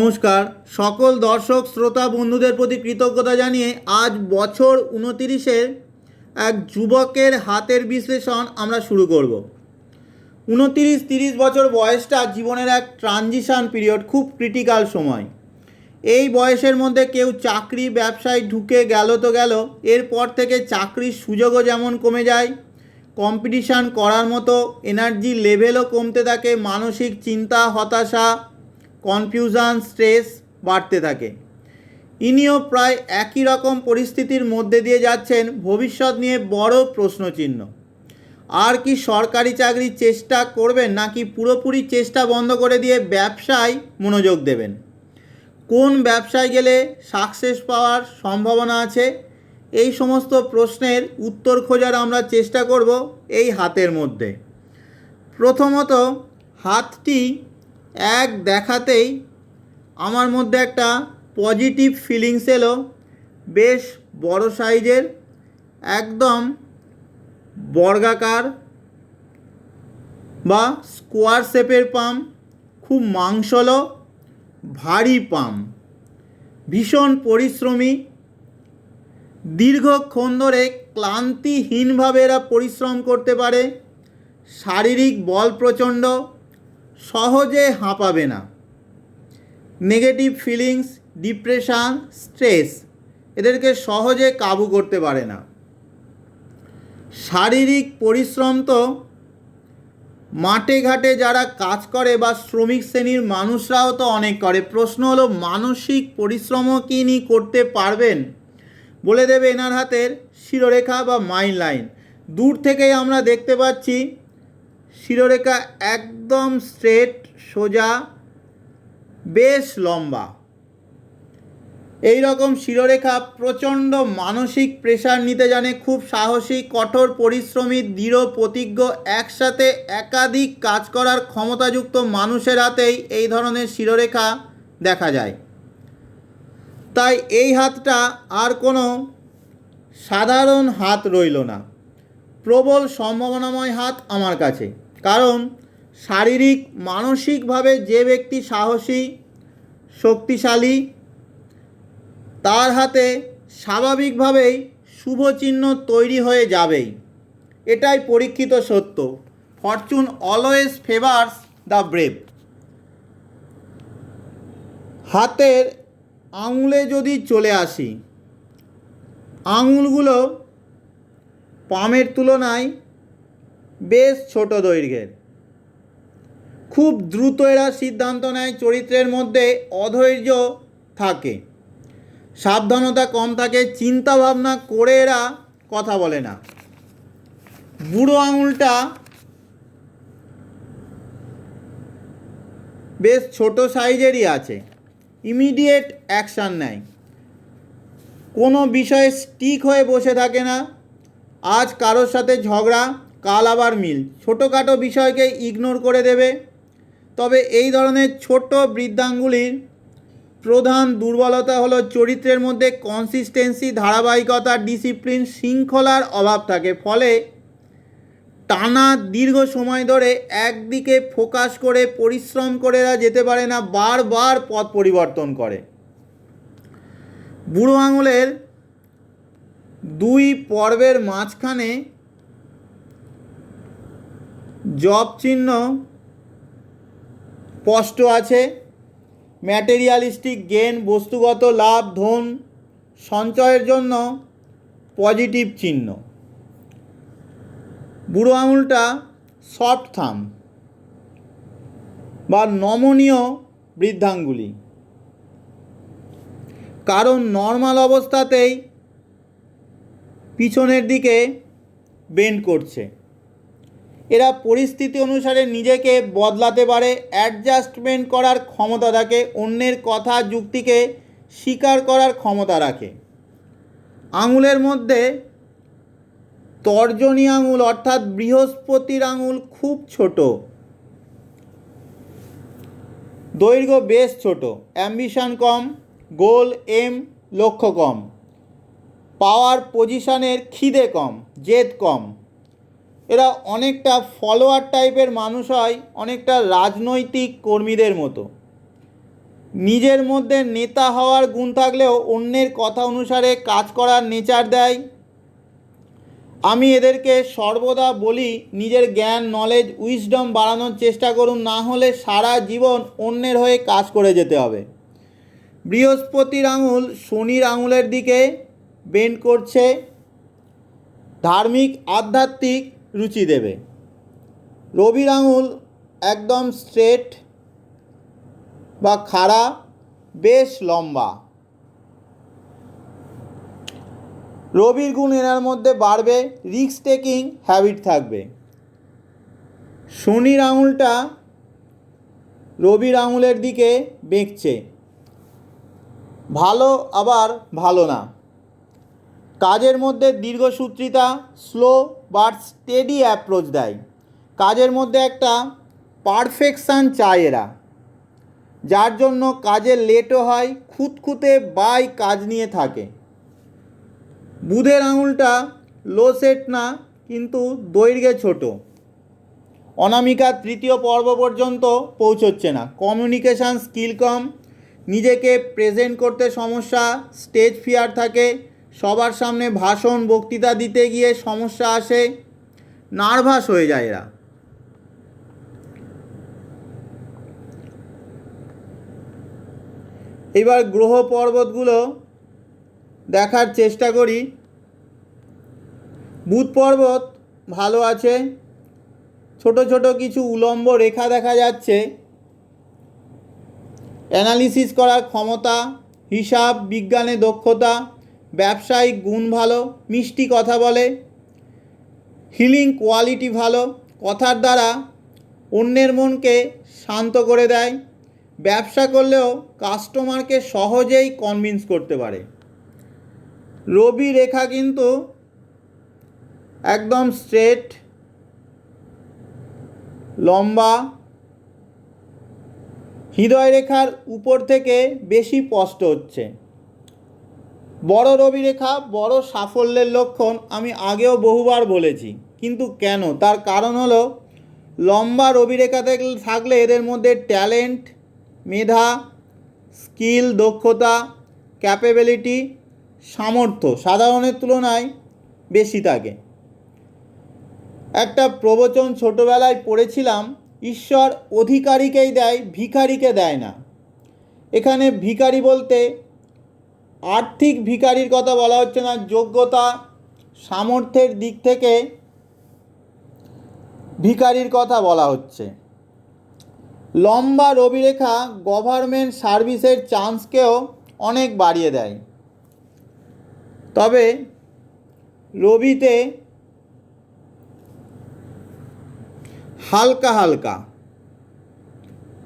নমস্কার। সকল দর্শক, শ্রোতা, বন্ধুদের প্রতি কৃতজ্ঞতা জানিয়ে আজ বছর উনতিরিশের এক যুবকের হাতের বিশ্লেষণ আমরা শুরু করব। উনতিরিশ, তিরিশ বছর বয়সটা জীবনের এক ট্রানজিশন পিরিয়ড খুব ক্রিটিক্যাল সময়। এই বয়সের মধ্যে কেউ চাকরি, ব্যবসায় ঢুকে গেল তো গেল, এরপর থেকে চাকরির সুযোগও যেমন কমে যায় কম্পিটিশান করার মতো এনার্জি লেভেলও কমতে থাকে, মানসিক চিন্তা, হতাশা কনফিউশন, স্ট্রেস বাড়তে থাকে। ইনিও প্রায় একই রকম পরিস্থিতির মধ্যে দিয়ে যাচ্ছেন ভবিষ্যৎ নিয়ে বড় প্রশ্নচিহ্ন। আর কি সরকারি চাকরির চেষ্টা করবেন নাকি পুরোপুরি চেষ্টা বন্ধ করে দিয়ে ব্যবসায় মনোযোগ দেবেন? কোন ব্যবসায় গেলে সাকসেস পাওয়ার সম্ভাবনা আছে? এই সমস্ত প্রশ্নের উত্তর খোঁজার আমরা চেষ্টা করব এই হাতের মধ্যে। প্রথমত, হাতটি এক দেখাতেই আমার মধ্যে একটা পজিটিভ ফিলিংস এলো। বেশ বড় সাইজের, একদম বর্গাকার বা স্কোয়ার শেপের পাম, খুব মাংসল, ভারী পাম। ভীষণ পরিশ্রমী। দীর্ঘক্ষণ ধরে ক্লান্তিহীনভাবে এরা পরিশ্রম করতে পারে। শারীরিক বল প্রচণ্ড। সহজে হাঁপাবে না। নেগেটিভ ফিলিংস ডিপ্রেশান স্ট্রেস এদেরকে সহজে কাবু করতে পারে না। শারীরিক পরিশ্রম তো মাঠে ঘাটে যারা কাজ করে বা শ্রমিক শ্রেণির মানুষরাও তো অনেক করে। প্রশ্ন হলো, মানসিক পরিশ্রমও কি ইনি করতে পারবেন? বলে দেবে এনার হাতের শিরোরেখা বা মাইন লাইন দূর থেকেই আমরা দেখতে পাচ্ছি শিরোরেখা একদম স্ট্রেট সোজা, বেশ লম্বা। এই রকম শিরোরেখা প্রচণ্ড মানসিক প্রেশার নিতে জানে, খুব সাহসী, কঠোর পরিশ্রমী, দৃঢ়, প্রতিজ্ঞ, একসাথে একাধিক কাজ করার ক্ষমতাযুক্ত মানুষের হাতেই এই ধরনের শিরোরেখা দেখা যায়। তাই এই হাতটা আর কোনো সাধারণ হাত রইল না। প্রবল সম্ভাবনাময় হাত আমার কাছে। কারণ শারীরিক, মানসিকভাবে যে ব্যক্তি সাহসী, শক্তিশালী, তার হাতে স্বাভাবিকভাবেই শুভ চিহ্ন তৈরি হয়ে যাবেই। এটাই পরীক্ষিত সত্য। Fortune always favours the brave. হাতের আঙুলে যদি চলে আসি, আঙুলগুলো পামের তুলনায় বেশ ছোট দৈর্ঘ্যের। খুব দ্রুত এরা সিদ্ধান্ত নেয় চরিত্রের মধ্যে অধৈর্য থাকে। সাবধানতা কম থাকে চিন্তা ভাবনা করে এরা কথা বলে না। বুড়ো আঙুলটা বেশ ছোট সাইজেরই আছে। ইমিডিয়েট অ্যাকশান নেয়। কোনো বিষয়ে স্টিক হয়ে বসে থাকে না। আজ কারোর সাথে ঝগড়া কাল আবার মিল। ছোটোখাটো বিষয়কে ইগনোর করে দেবে। তবে এই ধরনের ছোট বৃদ্ধাঙ্গুলির প্রধান দুর্বলতা হলো চরিত্রের মধ্যে কনসিস্টেন্সি ধারাবাহিকতা ডিসিপ্লিন শৃঙ্খলার অভাব থাকে। ফলে টানা দীর্ঘ সময় ধরে একদিকে ফোকাস করে, পরিশ্রম করে যেতে পারে না, বারবার পথ পরিবর্তন করে। বুড়ো আঙুলের দুই পর্বের মাঝখানে জব চিহ্ন স্পষ্ট আছে। ম্যাটেরিয়ালিস্টিক গেন, বস্তুগত লাভ, ধন, সঞ্চয়ের জন্য পজিটিভ চিহ্ন। বুড়ো আঙুলটা সফট থাম বা নমনীয় বৃদ্ধাঙ্গুলি। কারণ নর্মাল অবস্থাতেই পিছনের দিকে বেন্ড করছে। এরা পরিস্থিতি অনুসারে নিজেকে বদলাতে পারে অ্যাডজাস্টমেন্ট করার ক্ষমতা থাকে অন্যের কথা, যুক্তিকে স্বীকার করার ক্ষমতা রাখে। আঙুলের মধ্যে তর্জনী আঙুল অর্থাৎ বৃহস্পতির আঙুল খুব ছোট। দৈর্ঘ্য বেশ ছোট। অ্যাম্বিশন কম গোল এম লক্ষ্য কম। পাওয়ার পজিশনের খিদে কম, জেদ কম। এরা অনেকটা ফলোয়ার টাইপের মানুষ হয়, অনেকটা রাজনৈতিক কর্মীদের মতো। নিজের মধ্যে নেতা হওয়ার গুণ থাকলেও অন্যের কথা অনুসারে কাজ করার নেচার দেয়। আমি এদেরকে সর্বদা বলি, নিজের জ্ঞান নলেজ উইজডম বাড়ানোর চেষ্টা করুন, না হলে সারা জীবন অন্যের হয়ে কাজ করে যেতে হবে। বৃহস্পতির আঙুল শনির আঙুলের দিকে বেন্ড করছে। ধার্মিক, আধ্যাত্মিক রুচি দেবে। রবির আঙুল একদম স্ট্রেট বা খাড়া, বেশ লম্বা। রবির গুণ এনার মধ্যে বাড়বে রিস্ক টেকিং হ্যাবিট থাকবে। শনির আঙুলটা রবির আঙুলের দিকে বেঁকছে। ভালো আবার ভালো না। কাজের মধ্যে দীর্ঘসূত্রিতা স্লো বাট স্টেডি অ্যাপ্রোচ দেয়। কাজের মধ্যে একটা পারফেকশান চায় এরা, যার জন্য কাজে লেটও হয়, খুঁতখুঁতে বাই কাজ নিয়ে থাকে। বুধের আঙুলটা লো সেট না, কিন্তু দৈর্ঘ্যে ছোট। অনামিকা তৃতীয় পর্ব পর্যন্ত পৌঁছচ্ছে না। কমিউনিকেশান স্কিল কম, নিজেকে প্রেজেন্ট করতে সমস্যা স্টেজ ফিয়ার থাকে সবার সামনে ভাষণ, বক্তৃতা দিতে গিয়ে সমস্যা আসে, নার্ভাস হয়ে যায় এরা। এবার গ্রহ পর্বতগুলো দেখার চেষ্টা করি। বুধ পর্বত ভালো আছে, ছোট ছোট কিছু উলম্ব রেখা দেখা যাচ্ছে। অ্যানালিসিস করার ক্ষমতা, হিসাব বিজ্ঞানে দক্ষতা ব্যবসায়িক গুণ ভালো, মিষ্টি কথা বলে হিলিং কোয়ালিটি ভালো, কথার দ্বারা অন্যের মনকে শান্ত করে দেয়, ব্যবসা করলেও কাস্টমারকে সহজেই কনভিন্স করতে পারে। রবি রেখা কিন্তু একদম স্ট্রেট লম্বা, হৃদয় রেখার উপর থেকে বেশি স্পষ্ট হচ্ছে। বড় রবি রেখা বড় সাফল্যের লক্ষণ আমি আগেও বহুবার বলেছি। কিন্তু কেন? তার কারণ হলো, লম্বা রবি রেখা থাকলে এদের মধ্যে ট্যালেন্ট, মেধা, স্কিল, দক্ষতা, ক্যাপেবিলিটি, সামর্থ্য সাধারণের তুলনায় বেশি থাকে। একটা প্রবচন ছোটোবেলায় পড়েছিলাম, ঈশ্বর অধিকারীকেই দেয়, ভিখারিকে দেয় না। এখানে ভিখারি বলতে আর্থিক ভিখারির কথা বলা হচ্ছে না, যোগ্যতা, সামর্থ্যের দিক থেকে ভিখারির কথা বলা হচ্ছে। লম্বা রবিরেখা গভর্নমেন্ট সার্ভিসের চান্সকেও অনেক বাড়িয়ে দেয়। তবে রবিতে হালকা হালকা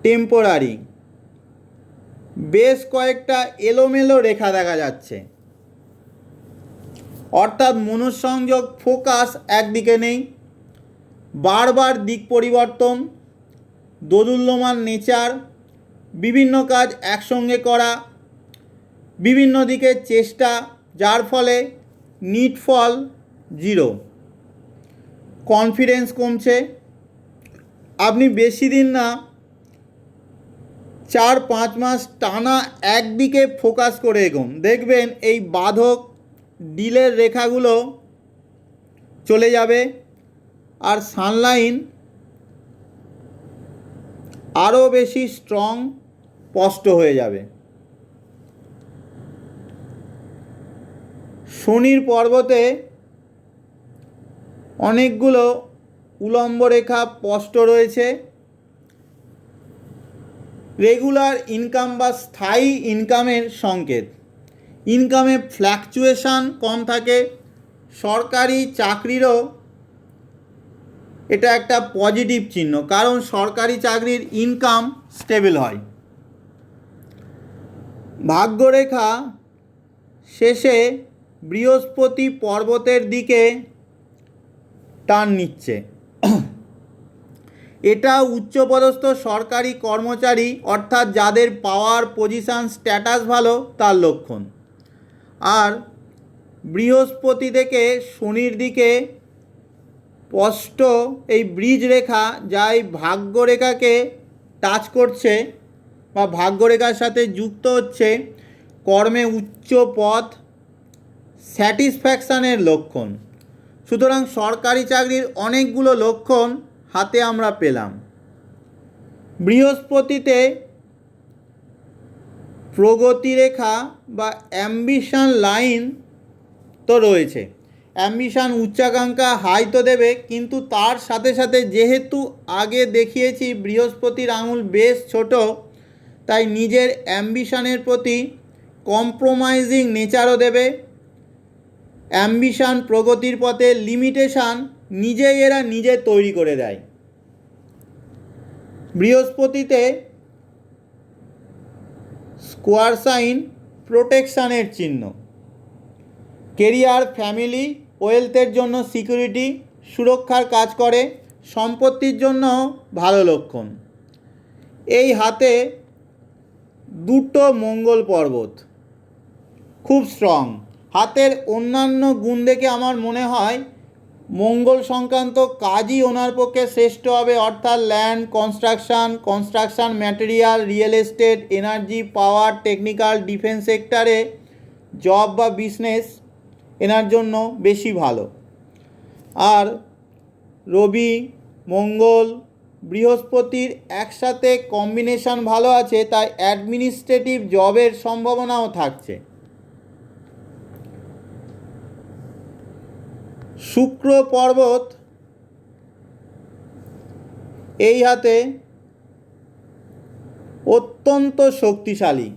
টেম্পোরারি বেশ কয়েকটা এলোমেলো রেখা দেখা যাচ্ছে। অর্থাৎ মনঃসংযোগ ফোকাস একদিকে নেই, বারবার দিক পরিবর্তন, দোদুল্যমান নেচার, বিভিন্ন কাজ একসঙ্গে করা, বিভিন্ন দিকে চেষ্টা, যার ফলে নিট ফল জিরো। কনফিডেন্স কমছে। আপনি বেশি দিন না চার পাঁচ মাস টানা একদিকে ফোকাস করে এগোন। দেখবেন এই বাধক ডিলের রেখাগুলো চলে যাবে আর সানলাইন আরও বেশি স্ট্রং স্পষ্ট হয়ে যাবে। শনির পর্বতে অনেকগুলো উলম্ব রেখা স্পষ্ট রয়েছে। রেগুলার ইনকাম বা স্থায়ী ইনকামের সংকেত। ইনকামে ফ্ল্যাকচুয়েশান কম থাকে, সরকারি চাকরিরও এটা একটা পজিটিভ চিহ্ন, কারণ সরকারি চাকরির ইনকাম স্টেবল হয়। ভাগ্যরেখা শেষে বৃহস্পতি পর্বতের দিকে টান নিচ্ছে। এটা উচ্চপদস্থ সরকারি কর্মচারী, অর্থাৎ যাদের পাওয়ার পজিশান স্ট্যাটাস ভালো, তার লক্ষণ। আর বৃহস্পতি থেকে শনির দিকে স্পষ্ট এই ব্রিজ রেখা, যা এই ভাগ্যরেখাকে টাচ করছে বা ভাগ্যরেখার সাথে যুক্ত হচ্ছে, কর্মে উচ্চ পথ স্যাটিসফ্যাকশানের লক্ষণ। সুতরাং সরকারি চাকরির অনেকগুলো লক্ষণ হাতে আমরা পেলাম। বৃহস্পতিতে প্রগতি রেখা বা অ্যাম্বিশন লাইন তো রয়েছে। অ্যাম্বিশন উচ্চাকাঙ্ক্ষা হাই তো দেবে, কিন্তু তার সাথে সাথে যেহেতু আগে দেখিয়েছি বৃহস্পতির আঙুল বেশ ছোট, তাই নিজের অ্যাম্বিশনের প্রতি কম্প্রোমাইজিং নেচারও দেবে। অ্যাম্বিশন প্রগতির পথে লিমিটেশান নিজেই এরা নিজে তৈরি করে দেয়। বৃহস্পতিতে স্কোয়ার সাইন প্রোটেকশানের চিহ্ন। কেরিয়ার, ফ্যামিলি, ওয়েলথের জন্য সিকিউরিটি, সুরক্ষার কাজ করে, সম্পত্তির জন্য ভালো লক্ষণ। এই হাতে দুটো মঙ্গল পর্বত। খুব স্ট্রং হাতের অন্যান্য গুণ দেখে আমার মনে হয় মঙ্গল সংক্রান্ত কাজই ওনার পক্ষে শ্রেষ্ঠ হবে, অর্থাৎ land construction construction material real estate energy power technical defence সেক্টরে জব বা বিজনেস এনার জন্য বেশি ভালো। আর রবি, মঙ্গল বৃহস্পতির একসাথে কম্বিনেশন ভালো আছে, তাই অ্যাডমিনিস্ট্রেটিভ জবের সম্ভাবনাও থাকছে। শুক্র পর্বত এই হাতে অত্যন্ত শক্তিশালী,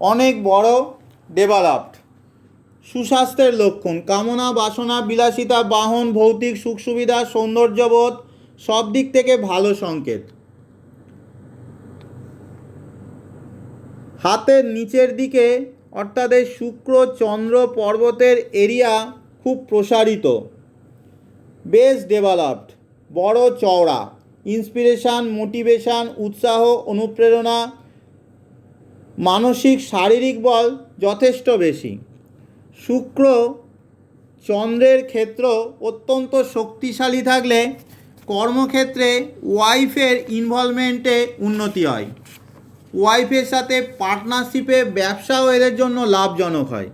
অনেক বড় ডেভেলপড সুস্বাস্থ্যের লক্ষণ, কামনা, বাসনা, বিলাসিতা, বাহন, ভৌতিক সুখ সুবিধা, সৌন্দর্যবোধ, সব দিক থেকে ভালো সংকেত। হাতের নিচের দিকে, অর্থাৎ শুক্র চন্দ্র পর্বতের এরিয়া খুব প্রসারিত। বেশ ডেভেলপড বড় চওড়া ইন্সপিরেশান মোটিভেশান উৎসাহ, অনুপ্রেরণা, মানসিক, শারীরিক বল যথেষ্ট বেশি। শুক্র চন্দ্রের ক্ষেত্র অত্যন্ত শক্তিশালী থাকলে কর্মক্ষেত্রে ওয়াইফের ইনভলভমেন্টে উন্নতি হয়। ওয়াইফের সাথে পার্টনারশিপে ব্যবসাও এদের জন্য লাভজনক হয়।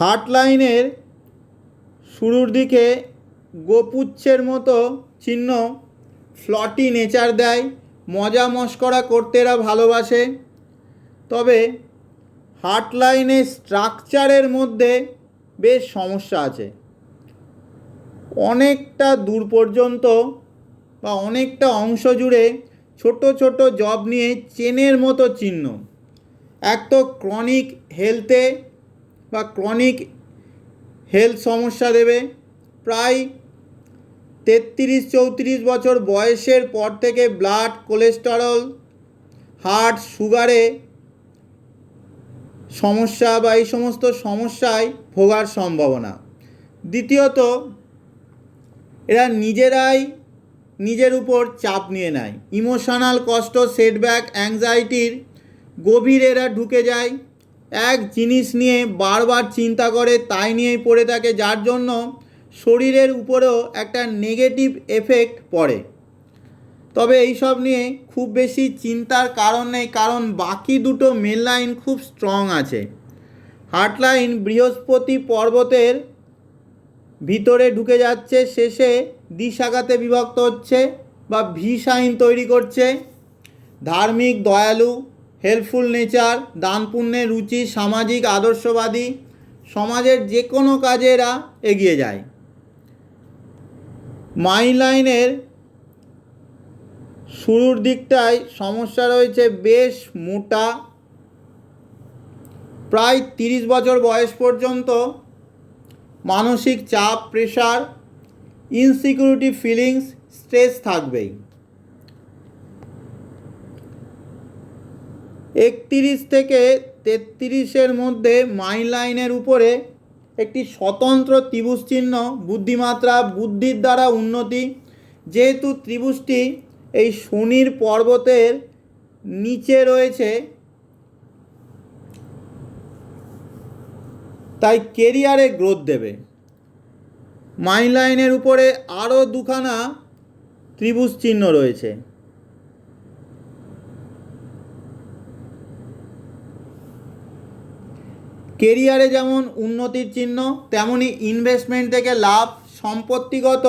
হার্ট লাইনের শুরুর দিকে গোপুচ্ছের মতো চিহ্ন ফ্লটি নেচার দেয়, মজা মস্করা করতে এরা ভালোবাসে। তবে হার্ট লাইনের স্ট্রাকচারের মধ্যে বেশ সমস্যা আছে। অনেকটা দূর পর্যন্ত বা অনেকটা অংশ জুড়ে ছোট ছোট জব নিয়ে চেনের মতো চিহ্ন। এক তো ক্রনিক হেলথে বা ক্রনিক হেলথ সমস্যা দেবে। প্রায় তেত্রিশ, চৌত্রিশ বছর বয়সের পর থেকে ব্লাড কোলেস্টেরল হার্ট সুগারে সমস্যা বা এই সমস্ত সমস্যায় ভোগার সম্ভাবনা। দ্বিতীয়ত, এরা নিজেরাই নিজের উপর চাপ নিয়ে নেয়। ইমোশনাল কষ্ট সেটব্যাক অ্যাংজাইটির গভীর এরা ঢুকে যায়। এক জিনিস নিয়ে বারবার চিন্তা করে, তাই নিয়েই পড়ে থাকে, যার জন্য শরীরের উপরেও একটা নেগেটিভ এফেক্ট পড়ে। তবে এইসব নিয়ে খুব বেশি চিন্তার কারণ নেই, কারণ বাকি দুটো মেন লাইন খুব স্ট্রং আছে। হার্ট লাইন বৃহস্পতি পর্বতের ভিতরে ঢুকে যাচ্ছে, শেষে দ্বিশাখাতে বিভক্ত হচ্ছে বা ভি সাইন তৈরি করছে। ধার্মিক দয়ালু হেল্পফুল নেচার দান পুণ্যের রুচি, সামাজিক, আদর্শবাদী, সমাজের যে কোনো কাজে এরা এগিয়ে যায়। মাই লাইনের শুরুর দিকটায় সমস্যা রয়েছে বেশ মোটা। প্রায় তিরিশ বছর বয়স পর্যন্ত মানসিক চাপ, প্রেশার, ইনসিকিউরিটি, ফিলিংস, স্ট্রেস থাকবেই। একতিরিশ থেকে তেত্রিশের মধ্যে মাই লাইনের উপরে একটি স্বতন্ত্র ত্রিভুজ চিহ্ন, বুদ্ধিমাত্রা, বুদ্ধির দ্বারা উন্নতি। যেহেতু ত্রিভুজটি এই শনির পর্বতের নিচে রয়েছে, তাই কেরিয়ারে গ্রোথ দেবে। মাইন লাইনের উপরে আরও দুখানা ত্রিভুজ চিহ্ন রয়েছে। কেরিয়ারে যেমন উন্নতির চিহ্ন, তেমনি ইনভেস্টমেন্ট থেকে লাভ, সম্পত্তিগত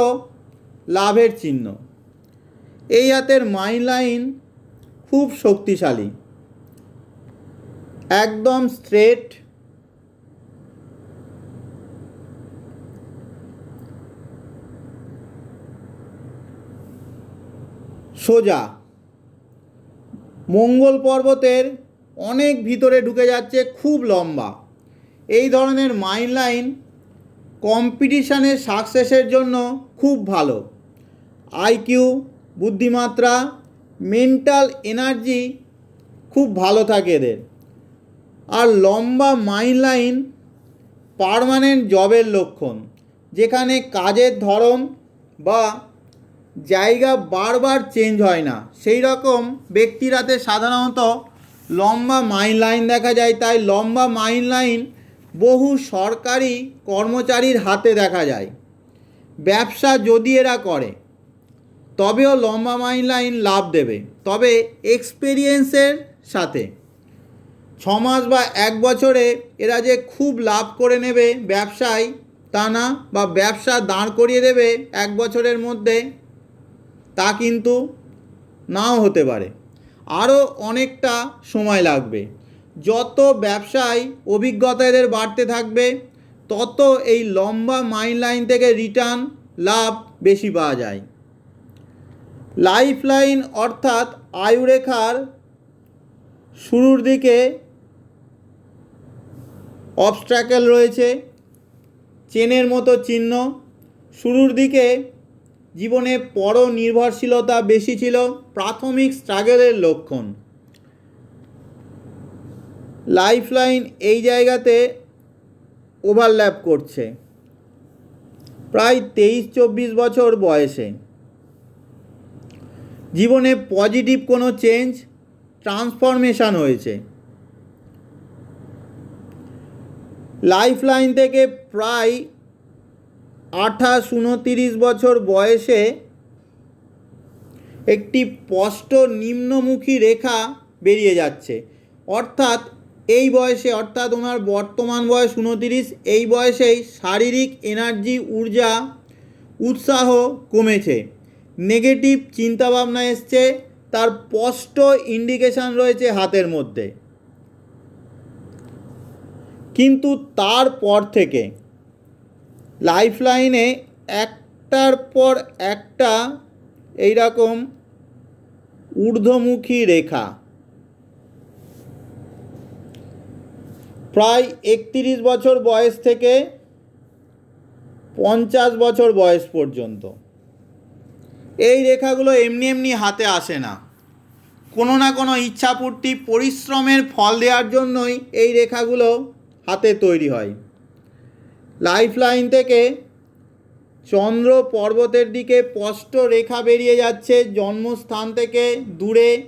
লাভের চিহ্ন। এই হাতের মাইন লাইন খুব শক্তিশালী। একদম স্ট্রেট সোজা। মঙ্গল পর্বতের অনেক ভিতরে ঢুকে যাচ্ছে খুব লম্বা। এই ধরনের মাইন লাইন কম্পিটিশানের সাকসেসের জন্য খুব ভালো। আইকিউ বুদ্ধিমাত্রা, মেন্টাল এনার্জি খুব ভালো থাকে এদের। আর লম্বা মাইন লাইন পারমানেন্ট জবের লক্ষণ, যেখানে কাজের ধরন বা জায়গা বারবার চেঞ্জ হয় না। সেই রকম ব্যক্তিরাতে সাধারণত লম্বা মাইন লাইন দেখা যায়, তাই লম্বা মাইন লাইন বহু সরকারি কর্মচারীর হাতে দেখা যায়। ব্যবসা যদি এরা করে, তবেও লম্বা মাইন লাইন লাভ দেবে। তবে এক্সপেরিয়েন্সের সাথে ছ মাস বা এক বছরে এরা যে খুব লাভ করে নেবে ব্যবসায়, তা না, বা ব্যবসা দাঁড় করিয়ে দেবে এক বছরের মধ্যে, তা কিন্তু নাও হতে পারে। আরও অনেকটা সময় লাগবে। যত ব্যবসায় অভিজ্ঞতা এদের বাড়তে থাকবে, তত এই লম্বা মাইন লাইন থেকে রিটার্ন লাভ বেশি পাওয়া যায়। লাইফ লাইন অর্থাৎ আয়ুরেখার শুরুর দিকে অবস্ট্রাকেল রয়েছে, চেনের মতো চিহ্ন। শুরুর দিকে জীবনে পর নির্ভরশীলতা বেশি ছিল, প্রাথমিক স্ট্রাগলের লক্ষণ। লাইফ লাইন এই জায়গাতে ওভারল্যাপ করছে। প্রায় তেইশ, চব্বিশ বছর বয়সে। জীবনে পজিটিভ কোনো চেঞ্জ, ট্রান্সফরমেশান হয়েছে। লাইফ লাইন থেকে প্রায় আঠাশ, উনতিরিশ বছর বয়সে একটি স্পষ্ট নিম্নমুখী রেখা বেরিয়ে যাচ্ছে। অর্থাৎ এই বয়সে, অর্থাৎ ওনার বর্তমান বয়স উনতিরিশ, এই বয়সেই শারীরিক এনার্জি ঊর্জা উৎসাহ কমেছে। নেগেটিভ চিন্তাভাবনা এসছে, তার স্পষ্ট ইন্ডিকেশান রয়েছে হাতের মধ্যে। কিন্তু তারপর থেকে লাইফ লাইনে একটার পর একটা এই রকম ঊর্ধ্বমুখী রেখা প্রায় একত্রিশ বছর বয়স থেকে পঞ্চাশ বছর বয়স পর্যন্ত। এই রেখাগুলো এমনি এমনি হাতে আসে না। কোনো না কোনো ইচ্ছাপূর্তি, পরিশ্রমের ফল দেওয়ার জন্যই এই রেখাগুলো হাতে তৈরি হয়। লাইফ লাইন থেকে চন্দ্র পর্বতের দিকে স্পষ্ট রেখা বেরিয়ে যাচ্ছে। জন্মস্থান থেকে দূরে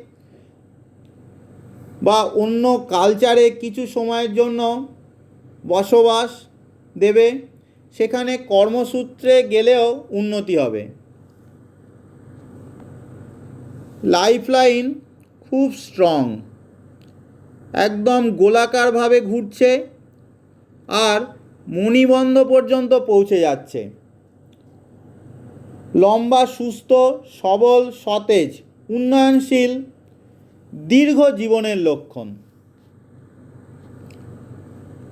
বা অন্য কালচারে কিছু সময়ের জন্য বসবাস দেবে, সেখানে কর্মসূত্রে গেলেও উন্নতি হবে। লাইফ লাইন খুব স্ট্রং একদম গোলাকারভাবে ঘুরছে আর মণিবন্ধ পর্যন্ত পৌঁছে যাচ্ছে। লম্বা, সুস্থ, সবল, সতেজ, উন্নয়নশীল দীর্ঘ জীবনের লক্ষণ।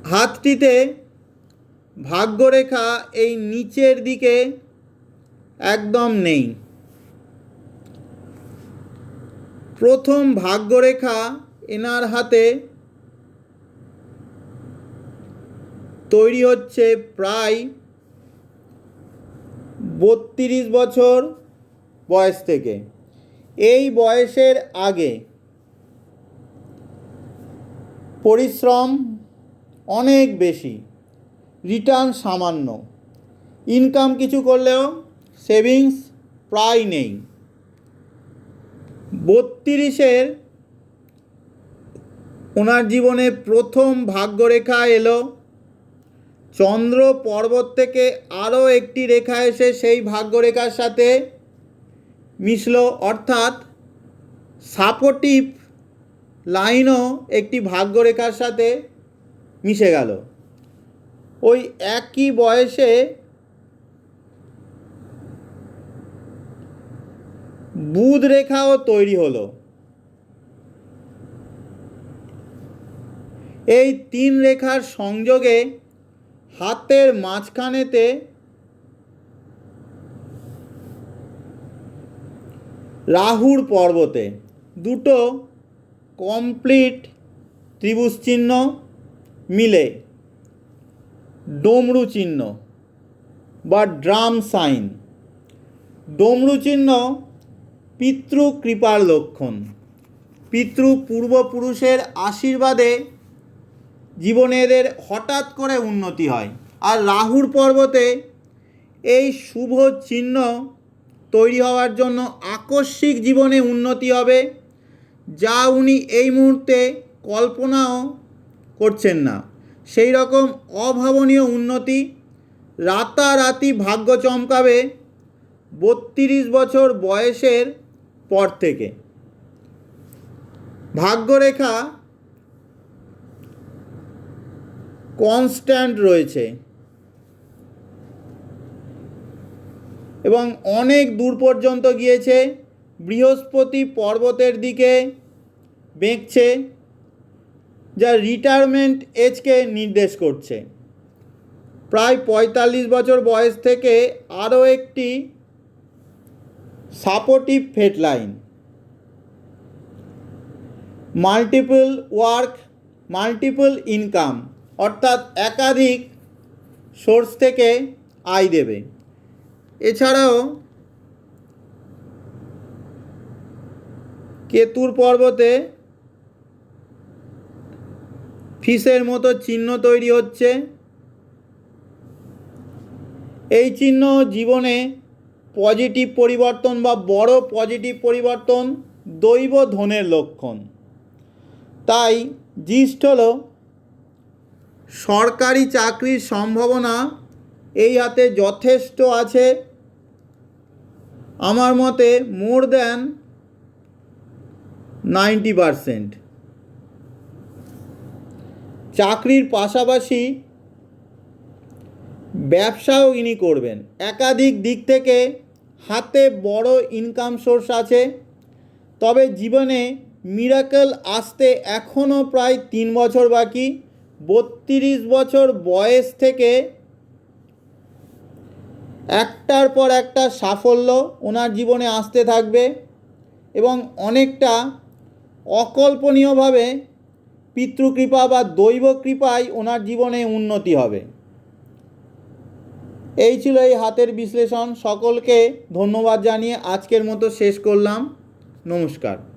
হাতটিতে ভাগ্যরেখা এই নিচের দিকে একদম নেই। প্রথম ভাগ্যরেখা এনার হাতে তৈরি হচ্ছে প্রায় বত্রিশ বছর বয়স থেকে। এই বয়সের আগে পরিশ্রম অনেক বেশি রিটার্ন সামান্য। ইনকাম কিছু করলেও সেভিংস প্রায় নেই। বত্রিশের ওনার জীবনে প্রথম ভাগ্যরেখা এলো। চন্দ্র পর্বত থেকে আরও একটি রেখা এসে সেই ভাগ্যরেখার সাথে মিশলো, অর্থাৎ সাপোর্টিভ লাইনও একটি ভাগ্যরেখার সাথে মিশে গেল। ওই একই বয়সে বুধ রেখাও তৈরি হলো। এই তিন রেখার সংযোগে হাতের মাঝখানেতে রাহুর পর্বতে দুটো কমপ্লিট ত্রিভুজ চিহ্ন মিলে। ডমরু চিহ্ন বা ড্রাম সাইন। ডমরু চিহ্ন পিতৃ কৃপার লক্ষণ। পিতৃ পূর্বপুরুষের আশীর্বাদে জীবনে এদের হঠাৎ করে উন্নতি হয়। আর রাহুর পর্বতে এই শুভ চিহ্ন তৈরি হওয়ার জন্য আকস্মিক জীবনে উন্নতি হবে। যা উনি এই মুহূর্তে কল্পনাও করছেন না। সেই রকম অভাবনীয় উন্নতি রাতারাতি ভাগ্য চমকাবে বত্রিশ বছর বয়সের পর থেকে। ভাগ্যরেখা কনস্ট্যান্ট রয়েছে। এবং অনেক দূর পর্যন্ত গিয়েছে। বৃহস্পতি পর্বতের দিকে বেঁকছে, যা রিটায়ারমেন্ট এজকে নির্দেশ করছে। প্রায় পঁয়তাল্লিশ বছর বয়স থেকে আরও একটি supportive fate line multiple work multiple income অর্থাৎ একাধিক সোর্স থেকে আয় দেবে। এছাড়াও কেতুর পর্বতে ফিসের মতো চিহ্ন তৈরি হচ্ছে। এই চিহ্ন জীবনে পজিটিভ পরিবর্তন বা বড় পজিটিভ পরিবর্তন দৈব ধনের লক্ষণ। তাই জিস্ট হল সরকারি চাকরির সম্ভাবনা এই হাতে যথেষ্ট আছে। আমার মতে মোর দ্যান নাইনটি পারসেন্ট। চাকরির পাশাপাশি ব্যবসাও ইনি করবেন। একাধিক দিক থেকে হাতে বড় ইনকাম সোর্স আছে। তবে জীবনে মিরাকেল আসতে এখনও প্রায় তিন বছর বাকি। বত্রিশ বছর বয়স থেকে একটার পর একটা সাফল্য ওনার জীবনে আসতে থাকবে এবং অনেকটা অকল্পনীয়ভাবে পিতৃকৃপা বা দৈব কৃপায় ওনার জীবনে উন্নতি হবে। এই ছিল এই হাতের বিশ্লেষণ। সকলকে ধন্যবাদ জানিয়ে আজকের মতো শেষ করলাম। নমস্কার।